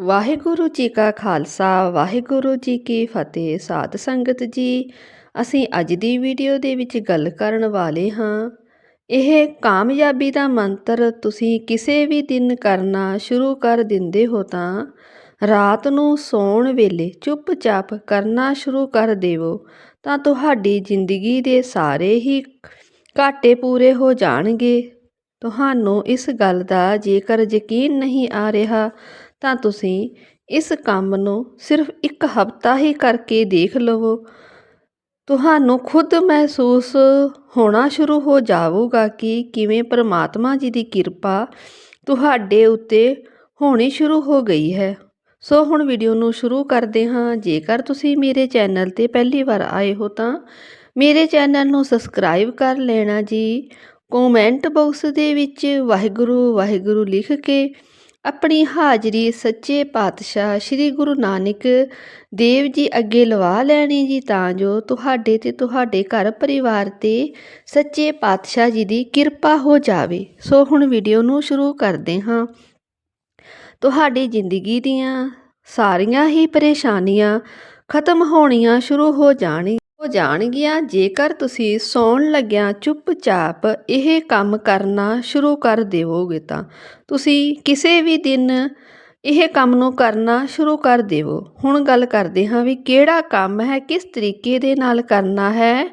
ਵਾਹਿਗੁਰੂ ਜੀ ਕਾ ਖਾਲਸਾ, ਵਾਹਿਗੁਰੂ ਜੀ ਕੀ ਫਤਿਹ। ਸਾਧ ਸੰਗਤ ਜੀ, ਅਸੀਂ ਅੱਜ ਦੀ ਵੀਡੀਓ ਦੇ ਵਿੱਚ ਗੱਲ ਕਰਨ ਵਾਲੇ ਹਾਂ। ਇਹ ਕਾਮਯਾਬੀ ਦਾ ਮੰਤਰ, ਤੁਸੀਂ ਕਿਸੇ ਵੀ ਦਿਨ ਕਰਨਾ ਸ਼ੁਰੂ ਕਰ ਦਿੰਦੇ ਹੋ ਤਾਂ ਰਾਤ ਨੂੰ ਸੌਣ ਵੇਲੇ ਚੁੱਪਚਾਪ ਕਰਨਾ ਸ਼ੁਰੂ ਕਰ ਦੇਵੋ, ਤਾਂ ਤੁਹਾਡੀ ਜ਼ਿੰਦਗੀ ਦੇ ਸਾਰੇ ਹੀ ਘਾਟੇ ਪੂਰੇ ਹੋ ਜਾਣਗੇ। ਤੁਹਾਨੂੰ ਇਸ ਗੱਲ ਦਾ ਜੇਕਰ ਯਕੀਨ ਨਹੀਂ ਆ ਰਿਹਾ ਤਾਂ ਤੁਸੀਂ ਇਸ ਕੰਮ ਨੂੰ ਸਿਰਫ ਇੱਕ ਹਫ਼ਤਾ ਹੀ ਕਰਕੇ ਦੇਖ ਲਵੋ। ਤੁਹਾਨੂੰ ਖੁਦ ਮਹਿਸੂਸ ਹੋਣਾ ਸ਼ੁਰੂ ਹੋ ਜਾਵੇਗਾ ਕਿ ਕਿਵੇਂ ਪਰਮਾਤਮਾ ਜੀ ਦੀ ਕਿਰਪਾ ਤੁਹਾਡੇ ਉੱਤੇ ਹੋਣੀ ਸ਼ੁਰੂ ਹੋ ਗਈ ਹੈ। ਸੋ ਹੁਣ ਵੀਡੀਓ ਨੂੰ ਸ਼ੁਰੂ ਕਰਦੇ ਹਾਂ। ਜੇਕਰ ਤੁਸੀਂ ਮੇਰੇ ਚੈਨਲ ਤੇ ਪਹਿਲੀ ਵਾਰ ਆਏ ਹੋ ਤਾਂ ਮੇਰੇ ਚੈਨਲ ਨੂੰ ਸਬਸਕ੍ਰਾਈਬ ਕਰ ਲੈਣਾ ਜੀ। ਕਮੈਂਟ ਬਾਕਸ ਦੇ ਵਿੱਚ ਵਾਹਿਗੁਰੂ ਵਾਹਿਗੁਰੂ ਲਿਖ ਕੇ ਆਪਣੀ ਹਾਜ਼ਰੀ ਸੱਚੇ ਪਾਤਸ਼ਾਹ ਸ੍ਰੀ ਗੁਰੂ ਨਾਨਕ ਦੇਵ ਜੀ ਅੱਗੇ ਲਵਾ ਲੈਣੀ ਜੀ, ਤਾਂ ਜੋ ਤੁਹਾਡੇ ਤੇ ਤੁਹਾਡੇ ਘਰ ਪਰਿਵਾਰ ਤੇ ਸੱਚੇ ਪਾਤਸ਼ਾਹ ਜੀ ਦੀ ਕਿਰਪਾ ਹੋ ਜਾਵੇ। ਸੋ ਹੁਣ ਵੀਡੀਓ ਨੂੰ ਸ਼ੁਰੂ ਕਰਦੇ ਹਾਂ। ਤੁਹਾਡੀ ਜ਼ਿੰਦਗੀ ਦੀਆਂ ਸਾਰੀਆਂ ਹੀ ਪਰੇਸ਼ਾਨੀਆਂ ਖਤਮ ਹੋਣੀਆਂ ਸ਼ੁਰੂ ਹੋ ਜਾਣੀ ਹੋ ਜਾਣਗੀਆਂ ਜੇਕਰ ਤੁਸੀਂ ਸੌਣ ਲੱਗਿਆਂ ਚੁੱਪਚਾਪ ਇਹ ਕੰਮ ਕਰਨਾ ਸ਼ੁਰੂ ਕਰ ਦੇਵੋਗੇ ਤਾਂ ਤੁਸੀਂ ਕਿਸੇ ਵੀ ਦਿਨ ਇਹ ਕੰਮ ਨੂੰ ਕਰਨਾ ਸ਼ੁਰੂ ਕਰ ਦੇਵੋ ਹੁਣ ਗੱਲ ਕਰਦੇ ਹਾਂ ਵੀ ਕਿਹੜਾ ਕੰਮ ਹੈ, ਕਿਸ ਤਰੀਕੇ ਦੇ ਨਾਲ ਕਰਨਾ ਹੈ।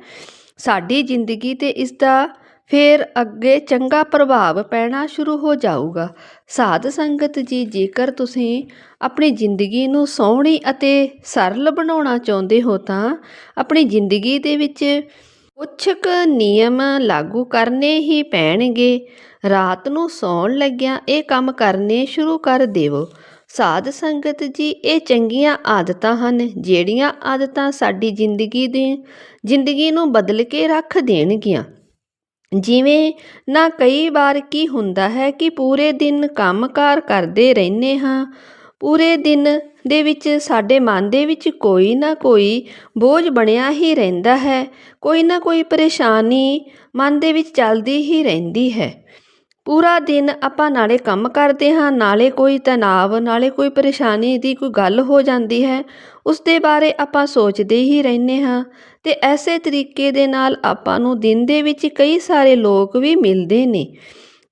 ਸਾਡੀ ਜ਼ਿੰਦਗੀ ਤੇ ਇਸ ਦਾ ਫਿਰ ਅੱਗੇ ਚੰਗਾ ਪ੍ਰਭਾਵ ਪੈਣਾ ਸ਼ੁਰੂ ਹੋ ਜਾਊਗਾ। ਸਾਧ ਸੰਗਤ ਜੀ, ਜੇਕਰ ਤੁਸੀਂ ਆਪਣੀ ਜ਼ਿੰਦਗੀ ਨੂੰ ਸੋਹਣੀ ਅਤੇ ਸਰਲ ਬਣਾਉਣਾ ਚਾਹੁੰਦੇ ਹੋ ਤਾਂ ਆਪਣੀ ਜ਼ਿੰਦਗੀ ਦੇ ਵਿੱਚ ਕੁਝ ਕੁ ਨਿਯਮ ਲਾਗੂ ਕਰਨੇ ਹੀ ਪੈਣਗੇ। ਰਾਤ ਨੂੰ ਸੌਣ ਲੱਗਿਆਂ ਇਹ ਕੰਮ ਕਰਨੇ ਸ਼ੁਰੂ ਕਰ ਦੇਵੋ। ਸਾਧ ਸੰਗਤ ਜੀ, ਇਹ ਚੰਗੀਆਂ ਆਦਤਾਂ ਹਨ, ਜਿਹੜੀਆਂ ਆਦਤਾਂ ਸਾਡੀ ਜ਼ਿੰਦਗੀ ਦੇ, ਜ਼ਿੰਦਗੀ ਨੂੰ ਬਦਲ ਕੇ ਰੱਖ ਦੇਣਗੀਆਂ। ਜਿਵੇਂ ਨਾ ਕਈ ਵਾਰ ਕੀ ਹੁੰਦਾ ਹੈ ਕਿ ਪੂਰੇ ਦਿਨ ਕੰਮ ਕਾਰ ਕਰਦੇ ਰਹਿੰਦੇ ਹਾਂ। ਪੂਰੇ ਦਿਨ ਦੇ ਵਿੱਚ ਸਾਡੇ ਮਨ ਦੇ ਵਿੱਚ ਕੋਈ ਨਾ ਕੋਈ ਬੋਝ ਬਣਿਆ ਹੀ ਰਹਿੰਦਾ ਹੈ। ਕੋਈ ਨਾ ਕੋਈ ਪਰੇਸ਼ਾਨੀ ਮਨ ਦੇ ਵਿੱਚ ਚੱਲਦੀ ਹੀ ਰਹਿੰਦੀ ਹੈ। ਪੂਰਾ ਦਿਨ ਆਪਾਂ ਨਾਲੇ ਕੰਮ ਕਰਦੇ ਹਾਂ, ਨਾਲੇ ਕੋਈ ਤਣਾਅ ਨਾਲੇ ਕੋਈ ਪਰੇਸ਼ਾਨੀ ਦੀ ਕੋਈ ਗੱਲ ਹੋ ਜਾਂਦੀ ਹੈ। ਉਸ ਦੇ ਬਾਰੇ ਆਪਾਂ ਸੋਚਦੇ ਹੀ ਰਹਿੰਦੇ ਹਾਂ। ਤੇ ਐਸੇ ਤਰੀਕੇ ਦੇ ਨਾਲ ਆਪਾਂ ਨੂੰ ਦਿਨ ਦੇ ਵਿੱਚ ਕਈ ਸਾਰੇ ਲੋਕ ਵੀ ਮਿਲਦੇ ਨੇ।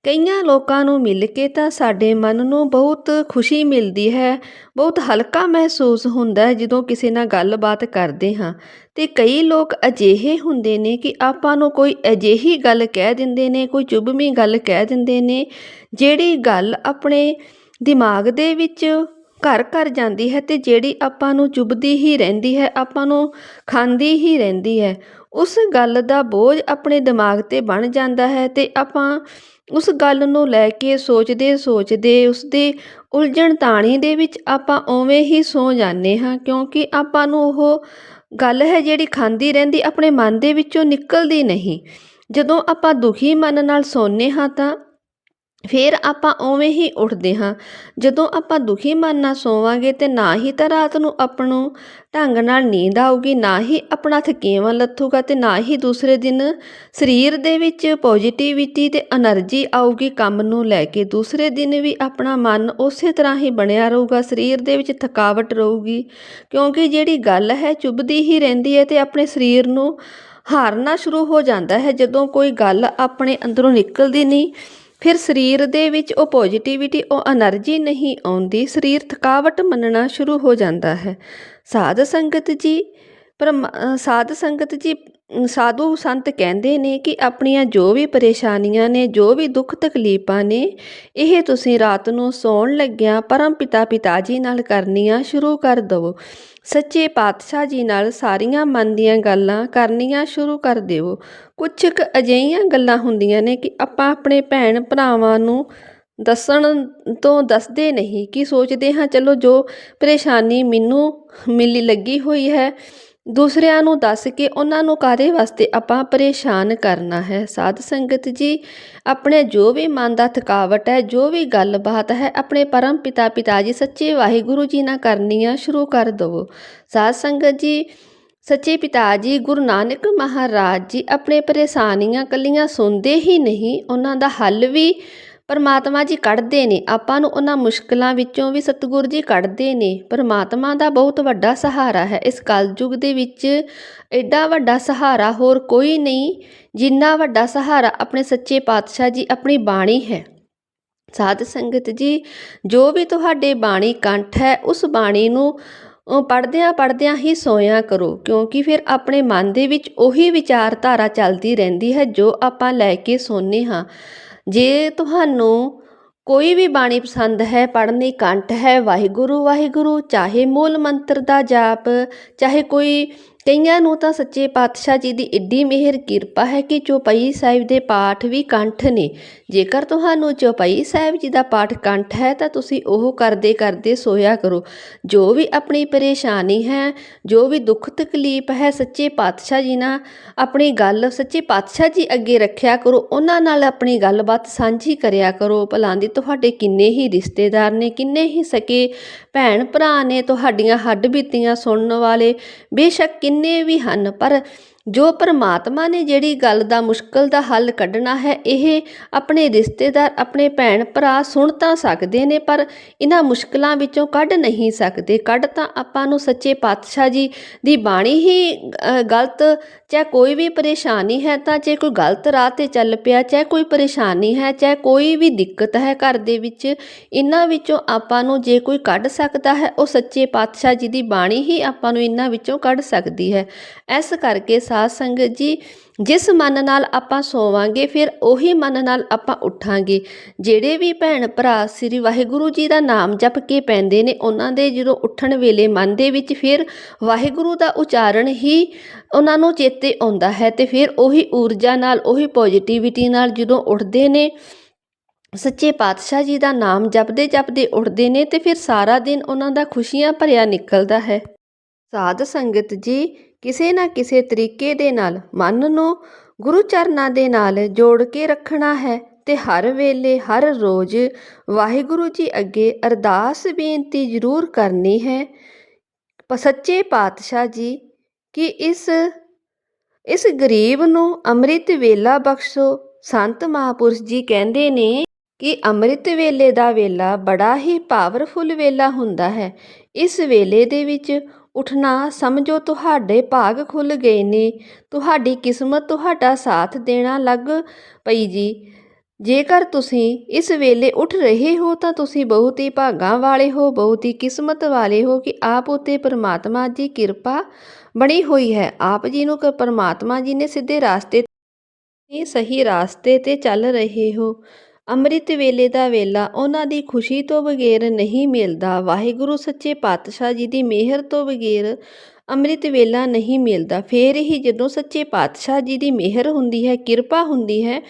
ਕਈਆਂ ਲੋਕਾਂ ਨੂੰ ਮਿਲ ਕੇ ਤਾਂ ਸਾਡੇ ਮਨ ਨੂੰ ਬਹੁਤ ਖੁਸ਼ੀ ਮਿਲਦੀ ਹੈ, ਬਹੁਤ ਹਲਕਾ ਮਹਿਸੂਸ ਹੁੰਦਾ ਹੈ ਜਦੋਂ ਕਿਸੇ ਨਾਲ ਗੱਲਬਾਤ ਕਰਦੇ ਹਾਂ। ਤੇ ਕਈ ਲੋਕ ਅਜਿਹੇ ਹੁੰਦੇ ਨੇ ਕਿ ਆਪਾਂ ਨੂੰ ਕੋਈ ਅਜਿਹੀ ਗੱਲ ਕਹਿ ਦਿੰਦੇ ਨੇ, ਕੋਈ ਚੁਭਵੀਂ ਗੱਲ ਕਹਿ ਦਿੰਦੇ ਨੇ, ਜਿਹੜੀ ਗੱਲ ਆਪਣੇ ਦਿਮਾਗ ਦੇ ਵਿੱਚ ਘਰ ਘਰ ਜਾਂਦੀ ਹੈ ਅਤੇ ਜਿਹੜੀ ਆਪਾਂ ਨੂੰ ਚੁੱਭਦੀ ਹੀ ਰਹਿੰਦੀ ਹੈ, ਆਪਾਂ ਨੂੰ ਖਾਂਦੀ ਹੀ ਰਹਿੰਦੀ ਹੈ, ਉਸ ਗੱਲ ਦਾ ਬੋਝ ਆਪਣੇ ਦਿਮਾਗ ਤੇ ਬਣ ਜਾਂਦਾ ਹੈ ਅਤੇ ਆਪਾਂ ਉਸ ਗੱਲ ਨੂੰ ਲੈ ਕੇ ਸੋਚਦੇ ਸੋਚਦੇ ਉਸਦੇ ਉਲਝਣ ਤਾਣੀ ਦੇ ਵਿੱਚ ਆਪਾਂ ਉਵੇਂ ਹੀ ਸੋ ਜਾਂਦੇ ਹਾਂ, ਕਿਉਂਕਿ ਆਪਾਂ ਨੂੰ ਉਹ ਗੱਲ ਹੈ ਜਿਹੜੀ ਖਾਂਦੀ ਰਹਿੰਦੀ, ਆਪਣੇ ਮਨ ਦੇ ਵਿੱਚੋਂ ਨਿਕਲਦੀ ਨਹੀਂ। ਜਦੋਂ ਆਪਾਂ ਦੁਖੀ ਮਨ ਨਾਲ ਸੌਂਦੇ ਹਾਂ ਤਾਂ ਫਿਰ ਆਪਾਂ ਉਵੇਂ ਹੀ ਉੱਠਦੇ ਹਾਂ। ਜਦੋਂ ਆਪਾਂ ਦੁਖੀ ਮਨ ਨਾਲ ਸੋਵਾਂਗੇ ਤੇ ਨਾ ਹੀ ਤਾਂ ਰਾਤ ਨੂੰ ਆਪਣੋ ਢੰਗ ਨਾਲ ਨੀਂਦ ਆਊਗੀ, ਨਾ ਹੀ ਆਪਣਾ ਥਕੇਵਾਂ ਲੱਥੂਗਾ ਤੇ ਨਾ ਹੀ ਦੂਸਰੇ ਦਿਨ ਸਰੀਰ ਦੇ ਵਿੱਚ ਪੋਜ਼ਿਟਿਵਿਟੀ ਤੇ એનર્ਜੀ ਆਊਗੀ ਕੰਮ ਨੂੰ ਲੈ ਕੇ। ਦੂਸਰੇ ਦਿਨ ਵੀ ਆਪਣਾ ਮਨ ਉਸੇ ਤਰ੍ਹਾਂ ਹੀ ਬਣਿਆ ਰਹੂਗਾ, ਸਰੀਰ ਦੇ ਵਿੱਚ ਥਕਾਵਟ ਰਹੂਗੀ, ਕਿਉਂਕਿ ਜਿਹੜੀ ਗੱਲ ਹੈ ਚੁਭਦੀ ਹੀ ਰਹਿੰਦੀ ਹੈ ਤੇ ਆਪਣੇ ਸਰੀਰ ਨੂੰ ਹਾਰਨਾ ਸ਼ੁਰੂ ਹੋ ਜਾਂਦਾ ਹੈ। ਜਦੋਂ ਕੋਈ ਗੱਲ ਆਪਣੇ ਅੰਦਰੋਂ ਨਿਕਲਦੀ ਨਹੀਂ ਫਿਰ ਸਰੀਰ ਦੇ ਵਿੱਚ ਉਹ ਪੋਜ਼ਿਟਿਵਿਟੀ ਉਹ એનર્ਜੀ ਨਹੀਂ ਆਉਂਦੀ, ਸਰੀਰ ਥਕਾਵਟ ਮੰਨਣਾ ਸ਼ੁਰੂ ਹੋ ਜਾਂਦਾ ਹੈ। ਸਾਧ ਸੰਗਤ ਜੀ ਪਰ ਸਾਧ ਸੰਗਤ ਜੀ ਸਾਧੂ ਸੰਤ ਕਹਿੰਦੇ ਨੇ ਕਿ ਆਪਣੀਆਂ ਜੋ ਵੀ ਪਰੇਸ਼ਾਨੀਆਂ ਨੇ, ਜੋ ਵੀ ਦੁੱਖ ਤਕਲੀਫਾਂ ਨੇ, ਇਹ ਤੁਸੀਂ ਰਾਤ ਨੂੰ ਸੌਣ ਲੱਗਿਆਂ ਪਰਮ ਪਿਤਾ ਪਿਤਾ ਜੀ ਨਾਲ ਕਰਨੀਆਂ ਸ਼ੁਰੂ ਕਰ ਦਿਵੋ। ਸੱਚੇ ਪਾਤਸ਼ਾਹ ਜੀ ਨਾਲ ਸਾਰੀਆਂ ਮਨ ਦੀਆਂ ਗੱਲਾਂ ਕਰਨੀਆਂ ਸ਼ੁਰੂ ਕਰ ਦਿਓ ਕੁਝ ਕੁ ਅਜਿਹੀਆਂ ਗੱਲਾਂ ਹੁੰਦੀਆਂ ਨੇ ਕਿ ਆਪਾਂ ਆਪਣੇ ਭੈਣ ਭਰਾਵਾਂ ਨੂੰ ਦੱਸਣ ਤੋਂ ਦੱਸਦੇ ਨਹੀਂ, ਕਿ ਸੋਚਦੇ ਹਾਂ, ਚਲੋ ਜੋ ਪਰੇਸ਼ਾਨੀ ਮੈਨੂੰ ਮਿਲੀ, ਲੱਗੀ ਹੋਈ ਹੈ ਦੂਸਰਿਆਂ ਨੂੰ ਦੱਸ ਕੇ ਉਹਨਾਂ ਨੂੰ ਕਾਦੇ ਵਾਸਤੇ ਆਪਾਂ ਪਰੇਸ਼ਾਨ ਕਰਨਾ ਹੈ? ਸਾਧ ਸੰਗਤ ਜੀ, ਆਪਣੇ ਜੋ ਵੀ ਮਨ ਦਾ ਥਕਾਵਟ ਹੈ, ਜੋ ਵੀ ਗੱਲਬਾਤ ਹੈ, ਆਪਣੇ ਪਰਮ ਪਿਤਾ ਪਿਤਾ ਜੀ, ਸੱਚੇ ਵਾਹਿਗੁਰੂ ਜੀ ਨਾਲ ਕਰਨੀਆਂ ਸ਼ੁਰੂ ਕਰ ਦਿਵੋ। ਸਾਧ ਸੰਗਤ ਜੀ, ਸੱਚੇ ਪਿਤਾ ਜੀ, ਗੁਰੂ ਨਾਨਕ ਮਹਾਰਾਜ ਜੀ, ਆਪਣੇ ਪਰੇਸ਼ਾਨੀਆਂ ਕੱਲੀਆਂ ਸੁਣਦੇ ਹੀ ਨਹੀਂ, ਉਹਨਾਂ ਦਾ ਹੱਲ ਵੀ ਪਰਮਾਤਮਾ ਜੀ ਕੱਢਦੇ ਨੇ, ਆਪਾਂ ਨੂੰ ਉਹਨਾਂ ਮੁਸ਼ਕਲਾਂ ਵਿੱਚੋਂ ਵੀ ਸਤਿਗੁਰੂ ਜੀ ਕੱਢਦੇ ਨੇ। ਪਰਮਾਤਮਾ ਦਾ ਬਹੁਤ ਵੱਡਾ ਸਹਾਰਾ ਹੈ। ਇਸ ਕਲਯੁਗ ਦੇ ਵਿੱਚ ਐਡਾ ਵੱਡਾ ਸਹਾਰਾ ਹੋਰ ਕੋਈ ਨਹੀਂ, ਜਿੰਨਾ ਵੱਡਾ ਸਹਾਰਾ ਆਪਣੇ ਸੱਚੇ ਪਾਤਸ਼ਾਹ ਜੀ ਆਪਣੀ ਬਾਣੀ ਹੈ। ਸਾਧ ਸੰਗਤ ਜੀ, ਜੋ ਵੀ ਤੁਹਾਡੇ ਬਾਣੀ ਕੰਠ ਹੈ, ਉਸ ਬਾਣੀ ਨੂੰ ਪੜਦਿਆਂ ਪੜਦਿਆਂ ਹੀ ਸੋਇਆ ਕਰੋ, ਕਿਉਂਕਿ ਫਿਰ ਆਪਣੇ ਮਨ ਦੇ ਵਿੱਚ ਉਹੀ ਵਿਚਾਰਧਾਰਾ ਚੱਲਦੀ ਰਹਿੰਦੀ ਹੈ ਜੋ ਆਪਾਂ ਲੈ ਕੇ ਸੋਨੇ ਹਾਂ। ਜੇ ਤੁਹਾਨੂੰ ਕੋਈ ਵੀ ਬਾਣੀ ਪਸੰਦ ਹੈ, ਪੜ੍ਹਨੀ ਕੰਠ ਹੈ, ਵਾਹਿਗੁਰੂ ਵਾਹਿਗੁਰੂ, ਚਾਹੇ ਮੂਲ ਮੰਤਰ ਦਾ ਜਾਪ, ਚਾਹੇ ਕੋਈ ਕਈਆਂ ਨੂੰ ਤਾਂ ਸੱਚੇ ਪਾਤਸ਼ਾਹ ਜੀ ਦੀ ਇੱਡੀ ਮਿਹਰ ਕਿਰਪਾ ਹੈ ਕਿ ਚੌਪਈ ਸਾਹਿਬ ਦੇ ਪਾਠ ਵੀ ਕੰਠ ਨੇ। ਜੇਕਰ ਤੁਹਾਨੂੰ ਚੌਪਈ ਸਾਹਿਬ ਜੀ ਦਾ ਪਾਠ ਕੰਠ ਹੈ, ਤਾਂ ਤੁਸੀਂ ਉਹ ਕਰਦੇ ਕਰਦੇ ਸੋਇਆ ਕਰੋ। ਜੋ ਵੀ ਆਪਣੀ ਪਰੇਸ਼ਾਨੀ ਹੈ, ਜੋ ਵੀ ਦੁੱਖ ਤਕਲੀਫ ਹੈ, ਸੱਚੇ ਪਾਤਸ਼ਾਹ ਜੀ ਨਾਲ ਆਪਣੀ ਗੱਲ ਸੱਚੇ ਪਾਤਸ਼ਾਹ ਜੀ ਅੱਗੇ ਰੱਖਿਆ ਕਰੋ। ਉਹਨਾਂ ਨਾਲ ਆਪਣੀ ਗੱਲਬਾਤ ਸਾਂਝੀ ਕਰਿਆ ਕਰੋ। ਭਲਾਂ ਦੀ ਤੁਹਾਡੇ ਕਿੰਨੇ ਹੀ ਰਿਸ਼ਤੇਦਾਰ ਨੇ, ਕਿੰਨੇ ਹੀ ਸਕੇ ਭੈਣ ਭਰਾ ਨੇ, ਤੁਹਾਡੀਆਂ ਹੱਡ ਬੀਤੀਆਂ ਸੁਣਨ ਵਾਲੇ। ਬੇਸ਼ੱਕ ਜਿੰਨੇ ਵੀ ਹਨ ਪਰ ਜੋ ਪਰਮਾਤਮਾ ਨੇ ਜਿਹੜੀ ਗੱਲ ਦਾ ਮੁਸ਼ਕਲ ਦਾ ਹੱਲ ਕੱਢਣਾ ਹੈ, ਇਹ ਆਪਣੇ ਰਿਸ਼ਤੇਦਾਰ, ਆਪਣੇ ਭੈਣ ਭਰਾ ਸੁਣ ਤਾਂ ਸਕਦੇ ਨੇ, ਪਰ ਇਹਨਾਂ ਮੁਸ਼ਕਲਾਂ ਵਿੱਚੋਂ ਕੱਢ ਨਹੀਂ ਸਕਦੇ। ਕੱਢ ਤਾਂ ਆਪਾਂ ਨੂੰ ਸੱਚੇ ਪਾਤਸ਼ਾਹ ਜੀ ਦੀ ਬਾਣੀ ਹੀ ਗਲਤ, ਚਾਹੇ ਕੋਈ ਵੀ ਪਰੇਸ਼ਾਨੀ ਹੈ ਤਾਂ ਜੇ ਕੋਈ ਗਲਤ ਰਾਹ ਤੇ ਚੱਲ ਪਿਆ, ਚਾਹੇ ਕੋਈ ਪਰੇਸ਼ਾਨੀ ਹੈ, ਚਾਹੇ ਕੋਈ ਵੀ ਦਿੱਕਤ ਹੈ ਘਰ ਦੇ ਵਿੱਚ, ਇਹਨਾਂ ਵਿੱਚੋਂ ਆਪਾਂ ਨੂੰ ਜੇ ਕੋਈ ਕੱਢ ਸਕਦਾ ਹੈ, ਉਹ ਸੱਚੇ ਪਾਤਸ਼ਾਹ ਜੀ ਦੀ ਬਾਣੀ ਹੀ ਆਪਾਂ ਨੂੰ ਇਹਨਾਂ ਵਿੱਚੋਂ ਕੱਢ ਸਕਦੀ ਹੈ। ਇਸ ਕਰਕੇ ਸਾਧ ਸੰਗਤ ਜੀ, ਜਿਸ ਮਨ ਨਾਲ ਆਪਾਂ ਸੋਵਾਂਗੇ, ਫਿਰ ਉਹੀ ਮਨ ਨਾਲ ਆਪਾਂ ਉੱਠਾਂਗੇ। ਜਿਹੜੇ ਵੀ ਭੈਣ ਭਰਾ ਸ੍ਰੀ ਵਾਹਿਗੁਰੂ ਜੀ ਦਾ ਨਾਮ ਜਪ ਕੇ ਪੈਂਦੇ ਨੇ, ਉਹਨਾਂ ਦੇ ਜਦੋਂ ਉੱਠਣ ਵੇਲੇ ਮਨ ਦੇ ਵਿੱਚ ਫਿਰ ਵਾਹਿਗੁਰੂ ਦਾ ਉਚਾਰਨ ਹੀ ਉਹਨਾਂ ਨੂੰ ਚੇਤੇ ਆਉਂਦਾ ਹੈ ਤੇ ਫਿਰ ਉਹੀ ਊਰਜਾ ਨਾਲ, ਉਹੀ ਪੋਜ਼ਿਟਿਵਿਟੀ ਨਾਲ ਜਦੋਂ ਉੱਠਦੇ ਨੇ, ਸੱਚੇ ਪਾਤਸ਼ਾਹ ਜੀ ਦਾ ਨਾਮ ਜਪਦੇ ਜਪਦੇ ਉੱਠਦੇ ਨੇ ਤੇ ਫਿਰ ਸਾਰਾ ਦਿਨ ਉਹਨਾਂ ਦਾ ਖੁਸ਼ੀਆਂ ਭਰਿਆ ਨਿਕਲਦਾ ਹੈ। ਸਾਧ ਸੰਗਤ ਜੀ ਕਿਸੇ ਨਾ ਕਿਸੇ ਤਰੀਕੇ ਦੇ ਨਾਲ, ਮਨ ਨੂੰ ਗੁਰੂ ਚਰਨਾਂ ਦੇ ਨਾਲ ਜੋੜ ਕੇ ਰੱਖਣਾ ਹੈ ਤੇ ਹਰ ਵੇਲੇ, ਹਰ ਰੋਜ਼ ਵਾਹਿਗੁਰੂ ਜੀ ਅੱਗੇ ਅਰਦਾਸ ਬੇਨਤੀ ਜ਼ਰੂਰ ਕਰਨੀ ਹੈ। ਸੱਚੇ ਪਾਤਸ਼ਾਹ ਜੀ, ਕਿ ਇਸ ਇਸ ਗਰੀਬ ਨੂੰ ਅੰਮ੍ਰਿਤ ਵੇਲਾ ਬਖਸ਼ੋ। ਸੰਤ ਮਹਾਪੁਰਸ਼ ਜੀ ਕਹਿੰਦੇ ਨੇ ਕਿ ਅੰਮ੍ਰਿਤ ਵੇਲੇ ਦਾ ਵੇਲਾ ਬੜਾ ਹੀ ਪਾਵਰਫੁਲ ਵੇਲਾ ਹੁੰਦਾ ਹੈ। ਇਸ ਵੇਲੇ ਦੇ ਵਿੱਚ ਉੱਠਣਾ, ਸਮਝੋ ਤੁਹਾਡੇ ਭਾਗ ਖੁੱਲ ਗਏ ਨੇ, ਤੁਹਾਡੀ ਕਿਸਮਤ ਤੁਹਾਡਾ ਸਾਥ ਦੇਣਾ ਲੱਗ ਪਈ ਜੀ। ਜੇਕਰ ਤੁਸੀਂ ਇਸ ਵੇਲੇ ਉੱਠ ਰਹੇ ਹੋ ਤਾਂ ਤੁਸੀਂ ਬਹੁਤ ਹੀ ਭਾਗਾਂ ਵਾਲੇ ਹੋ, ਬਹੁਤ ਹੀ ਕਿਸਮਤ ਵਾਲੇ ਹੋ ਕਿ ਆਪ ਉਤੇ ਪਰਮਾਤਮਾ ਦੀ ਕਿਰਪਾ ਬਣੀ ਹੋਈ ਹੈ। ਆਪ ਜੀ ਨੂੰ ਕ ਪਰਮਾਤਮਾ ਜੀ ਨੇ ਸਿੱਧੇ ਰਾਸਤੇ ਤੇ, ਸਹੀ ਰਾਸਤੇ ਤੇ ਚੱਲ ਰਹੇ ਹੋ। ਅੰਮ੍ਰਿਤ ਵੇਲੇ ਦਾ ਵੇਲਾ ਉਹਨਾਂ ਦੀ ਖੁਸ਼ੀ ਤੋਂ ਬਗੈਰ ਨਹੀਂ ਮਿਲਦਾ। ਵਾਹਿਗੁਰੂ ਸੱਚੇ ਪਾਤਸ਼ਾਹ ਜੀ ਦੀ ਮਿਹਰ ਤੋਂ ਬਗੈਰ ਅੰਮ੍ਰਿਤ ਵੇਲਾ ਨਹੀਂ ਮਿਲਦਾ। ਫੇਰ ਹੀ ਜਦੋਂ ਸੱਚੇ ਪਾਤਸ਼ਾਹ ਜੀ ਦੀ ਮਿਹਰ ਹੁੰਦੀ ਹੈ, ਕਿਰਪਾ ਹੁੰਦੀ ਹੈ,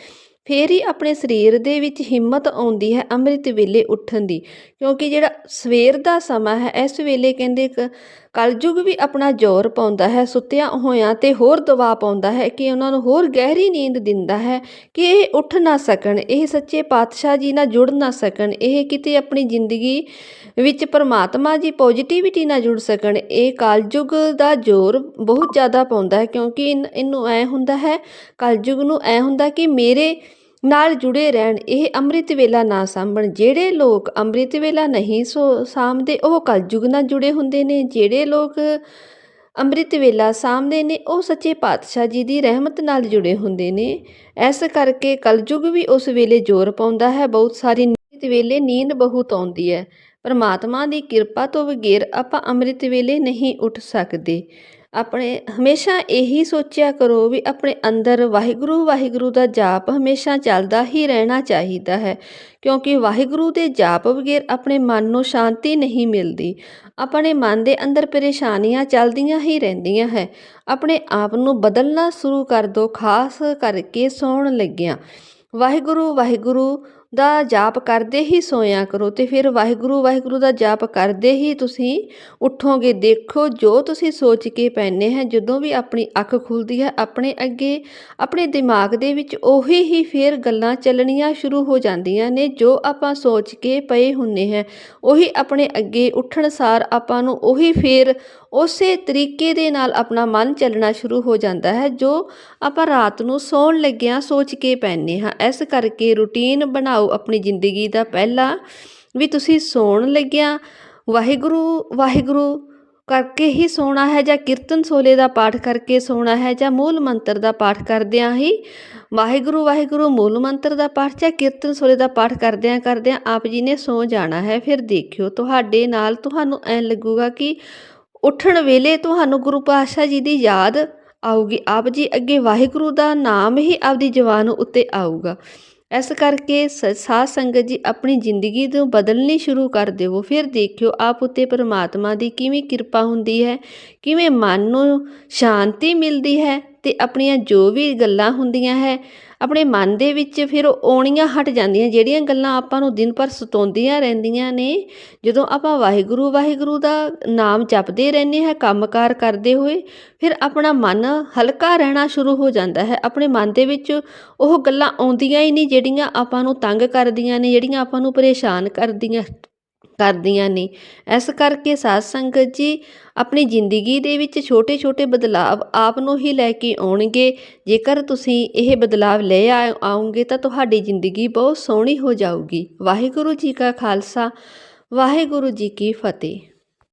ਫੇਰ ਹੀ ਆਪਣੇ ਸਰੀਰ ਦੇ ਵਿੱਚ ਹਿੰਮਤ ਆਉਂਦੀ ਹੈ ਅੰਮ੍ਰਿਤ ਵੇਲੇ ਉੱਠਣ ਦੀ। ਕਿਉਂਕਿ ਜਿਹੜਾ ਸਵੇਰ ਦਾ ਸਮਾਂ ਹੈ, ਇਸ ਵੇਲੇ ਕਹਿੰਦੇ ਕ- ਕਲਯੁਗ ਵੀ ਆਪਣਾ ਜ਼ੋਰ ਪਾਉਂਦਾ ਹੈ, ਸੁੱਤਿਆਂ ਹੋਇਆਂ ਤੇ ਹੋਰ ਦਬਾਅ ਪਾਉਂਦਾ ਹੈ ਕਿ ਉਹਨਾਂ ਨੂੰ ਹੋਰ ਗਹਿਰੀ ਨੀਂਦ ਦਿੰਦਾ ਹੈ ਕਿ ਇਹ ਉੱਠ ਨਾ ਸਕਣ, ਇਹ ਸੱਚੇ ਪਾਤਸ਼ਾਹ ਜੀ ਨਾਲ ਜੁੜ ਨਾ ਸਕਣ, ਇਹ ਕਿਤੇ ਆਪਣੀ ਜ਼ਿੰਦਗੀ ਵਿੱਚ ਪਰਮਾਤਮਾ ਜੀ ਪੋਜ਼ਿਟਿਵਿਟੀ ਨਾਲ ਜੁੜ ਸਕਣ, ਇਹ ਕਲਯੁਗ ਦਾ ਜ਼ੋਰ ਬਹੁਤ ਜ਼ਿਆਦਾ ਪਾਉਂਦਾ ਹੈ ਕਿਉਂਕਿ ਇਨ- ਇਹਨੂੰ ਐ ਹੁੰਦਾ ਹੈ, ਕਲਯੁਗ ਨੂੰ ਐ ਹੁੰਦਾ ਕਿ ਮੇਰੇ ਨਾਲ ਜੁੜੇ ਰਹਿਣ, ਇਹ ਅੰਮ੍ਰਿਤ ਵੇਲਾ ਨਾ ਸਾਂਭਣ। ਜਿਹੜੇ ਲੋਕ ਅੰਮ੍ਰਿਤ ਵੇਲਾ ਨਹੀਂ ਸੋ ਸਾਂਭਦੇ, ਉਹ ਕਲਯੁਗ ਨਾਲ ਜੁੜੇ ਹੁੰਦੇ ਨੇ। ਜਿਹੜੇ ਲੋਕ ਅੰਮ੍ਰਿਤ ਵੇਲਾ ਸਾਂਭਦੇ ਨੇ, ਉਹ ਸੱਚੇ ਪਾਤਸ਼ਾਹ ਜੀ ਦੀ ਰਹਿਮਤ ਨਾਲ ਜੁੜੇ ਹੁੰਦੇ ਨੇ। ਇਸ ਕਰਕੇ ਕਲਯੁਗ ਵੀ ਉਸ ਵੇਲੇ ਜ਼ੋਰ ਪਾਉਂਦਾ ਹੈ। ਬਹੁਤ ਸਾਰੀ ਅੰਮ੍ਰਿਤ ਵੇਲੇ ਨੀਂਦ ਬਹੁਤ ਆਉਂਦੀ ਹੈ। ਪਰਮਾਤਮਾ ਦੀ ਕਿਰਪਾ ਤੋਂ ਬਗੈਰ ਆਪਾਂ ਅੰਮ੍ਰਿਤ ਵੇਲੇ ਨਹੀਂ ਉੱਠ ਸਕਦੇ। ਆਪਣੇ ਹਮੇਸ਼ਾ ਇਹੀ ਸੋਚਿਆ ਕਰੋ ਵੀ ਆਪਣੇ ਅੰਦਰ ਵਾਹਿਗੁਰੂ ਵਾਹਿਗੁਰੂ ਦਾ ਜਾਪ ਹਮੇਸ਼ਾ ਚੱਲਦਾ ਹੀ ਰਹਿਣਾ ਚਾਹੀਦਾ ਹੈ। ਕਿਉਂਕਿ ਵਾਹਿਗੁਰੂ ਦੇ ਜਾਪ ਬਗੈਰ ਆਪਣੇ ਮਨ ਨੂੰ ਸ਼ਾਂਤੀ ਨਹੀਂ ਮਿਲਦੀ। ਆਪਣੇ ਮਨ ਦੇ ਅੰਦਰ ਪਰੇਸ਼ਾਨੀਆਂ ਚੱਲਦੀਆਂ ਹੀ ਰਹਿੰਦੀਆਂ ਹੈ। ਆਪਣੇ ਆਪ ਨੂੰ ਬਦਲਣਾ ਸ਼ੁਰੂ ਕਰ ਦਿਓ ਖਾਸ ਕਰਕੇ ਸੌਣ ਲੱਗਿਆਂ। ਵਾਹਿਗੁਰੂ ਵਾਹਿਗੁਰੂ ਦਾ ਜਾਪ ਕਰਦੇ ਹੀ ਸੋਇਆ ਕਰੋ ਤੇ ਫਿਰ ਵਾਹਿਗੁਰੂ ਵਾਹਿਗੁਰੂ ਦਾ ਜਾਪ ਕਰਦੇ ਹੀ ਤੁਸੀਂ ਉੱਠੋਗੇ। ਦੇਖੋ, ਜੋ ਤੁਸੀਂ ਸੋਚ ਕੇ ਪੈਨੇ ਹੈ, ਜਦੋਂ ਵੀ ਆਪਣੀ ਅੱਖ ਖੁੱਲਦੀ ਹੈ, ਆਪਣੇ ਅੱਗੇ, ਆਪਣੇ ਦਿਮਾਗ ਦੇ ਵਿੱਚ ਉਹੀ ਹੀ ਫਿਰ ਗੱਲਾਂ ਚੱਲਣੀਆਂ ਸ਼ੁਰੂ ਹੋ ਜਾਂਦੀਆਂ ਨੇ, ਜੋ ਆਪਾਂ ਸੋਚ ਕੇ ਪਏ ਹੁੰਨੇ ਹੈ। ਉਹੀ ਆਪਣੇ ਅੱਗੇ ਉੱਠਣ ਸਾਰ ਆਪਾਂ ਨੂੰ ਉਹੀ ਫਿਰ ਉਸੇ ਤਰੀਕੇ ਦੇ ਨਾਲ ਆਪਣਾ ਮਨ ਚੱਲਣਾ ਸ਼ੁਰੂ ਹੋ ਜਾਂਦਾ ਹੈ, ਜੋ ਆਪਾਂ ਰਾਤ ਨੂੰ ਸੌਣ ਲੱਗਿਆਂ ਸੋਚ ਕੇ ਪੈਨੇ ਹਾਂ। ਇਸ ਕਰਕੇ ਰੁਟੀਨ ਬਣਾਓ ਲਗਾਓ ਆਪਣੀ ਜ਼ਿੰਦਗੀ ਦਾ ਪਹਿਲਾ ਵੀ ਤੁਸੀਂ ਸੌਣ ਲੱਗਿਆ। ਵਾਹਿਗੁਰੂ ਵਾਹਿਗੁਰੂ ਕਰਕੇ ਹੀ ਸੌਣਾ ਹੈ ਜਾਂ ਕੀਰਤਨ ਸੋਲੇ ਦਾ ਪਾਠ ਕਰਕੇ ਸੌਣਾ ਹੈ ਜਾਂ ਮੂਲ ਮੰਤਰ ਦਾ ਪਾਠ ਕਰਦਿਆਂ ਹੀ ਵਾਹਿਗੁਰੂ ਵਾਹਿਗੁਰੂ ਮੂਲ ਮੰਤਰ ਦਾ ਪਾਠ ਜਾਂ ਕੀਰਤਨ ਸੋਲੇ ਦਾ ਪਾਠ ਕਰਦਿਆਂ ਕਰਦਿਆਂ ਆਪ ਜੀ ਨੇ ਸੌ ਜਾਣਾ ਹੈ। ਫਿਰ ਦੇਖਿਓ ਤੁਹਾਡੇ ਨਾਲ ਤੁਹਾਨੂੰ ਐਂ ਲੱਗੂਗਾ ਕਿ ਉੱਠਣ ਵੇਲੇ ਤੁਹਾਨੂੰ ਗੁਰੂ ਪਾਤਸ਼ਾਹ ਜੀ ਦੀ ਯਾਦ ਆਊਗੀ। ਆਪ ਜੀ ਅੱਗੇ ਵਾਹਿਗੁਰੂ ਦਾ ਨਾਮ ਹੀ ਆਪਦੀ ਜਵਾਨ ਉੱਤੇ ਆਊਗਾ। ਇਸ ਕਰਕੇ ਸ- ਸਾਧ ਸੰਗਤ ਜੀ ਆਪਣੀ ਜ਼ਿੰਦਗੀ ਨੂੰ ਬਦਲਣੀ ਸ਼ੁਰੂ ਕਰ ਦਿਓ ਫਿਰ ਦੇਖਿਓ ਆਪ ਉੱਤੇ ਪਰਮਾਤਮਾ ਦੀ ਕਿਵੇਂ ਕਿਰਪਾ ਹੁੰਦੀ ਹੈ, ਕਿਵੇਂ ਮਨ ਨੂੰ ਸ਼ਾਂਤੀ ਮਿਲਦੀ ਹੈ ਤੇ ਆਪਣੀਆਂ ਜੋ ਵੀ ਗੱਲਾਂ ਹੁੰਦੀਆਂ ਹੈ, ਆਪਣੇ ਮਨ ਦੇ ਵਿੱਚ ਫਿਰ ਉਹ ਆਉਣੀਆਂ ਹਟ ਜਾਂਦੀਆਂ। ਜਿਹੜੀਆਂ ਗੱਲਾਂ ਆਪਾਂ ਨੂੰ ਦਿਨ ਭਰ ਸਤਾਉਂਦੀਆਂ ਰਹਿੰਦੀਆਂ ਨੇ, ਜਦੋਂ ਆਪਾਂ ਵਾਹਿਗੁਰੂ ਵਾਹਿਗੁਰੂ ਦਾ ਨਾਮ ਜਪਦੇ ਰਹਿੰਦੇ ਹਾਂ, ਕੰਮਕਾਰ ਕਰਦੇ ਹੋਏ, ਫਿਰ ਆਪਣਾ ਮਨ ਹਲਕਾ ਰਹਿਣਾ ਸ਼ੁਰੂ ਹੋ ਜਾਂਦਾ ਹੈ। ਆਪਣੇ ਮਨ ਦੇ ਵਿੱਚ ਉਹ ਗੱਲਾਂ ਆਉਂਦੀਆਂ ਹੀ ਨਹੀਂ, ਜਿਹੜੀਆਂ ਆਪਾਂ ਨੂੰ ਤੰਗ ਕਰਦੀਆਂ ਨੇ, ਜਿਹੜੀਆਂ ਆਪਾਂ ਨੂੰ ਪਰੇਸ਼ਾਨ ਕਰਦੀਆਂ ਕਰਦੀਆਂ ਨੇ। ਇਸ ਕਰਕੇ ਸਾਧ ਸੰਗਤ ਜੀ, ਆਪਣੀ ਜ਼ਿੰਦਗੀ ਦੇ ਵਿੱਚ ਛੋਟੇ ਛੋਟੇ ਬਦਲਾਵ ਆਪ ਨੂੰ ਹੀ ਲੈ ਕੇ ਆਉਣਗੇ। ਜੇਕਰ ਤੁਸੀਂ ਇਹ ਬਦਲਾਵ ਲੈ ਆਉਂਗੇ ਤਾਂ ਤੁਹਾਡੀ ਜ਼ਿੰਦਗੀ ਬਹੁਤ ਸੋਹਣੀ ਹੋ ਜਾਊਗੀ। ਵਾਹਿਗੁਰੂ ਜੀ ਕਾ ਖਾਲਸਾ, ਵਾਹਿਗੁਰੂ ਜੀ ਕੀ ਫਤਿਹ।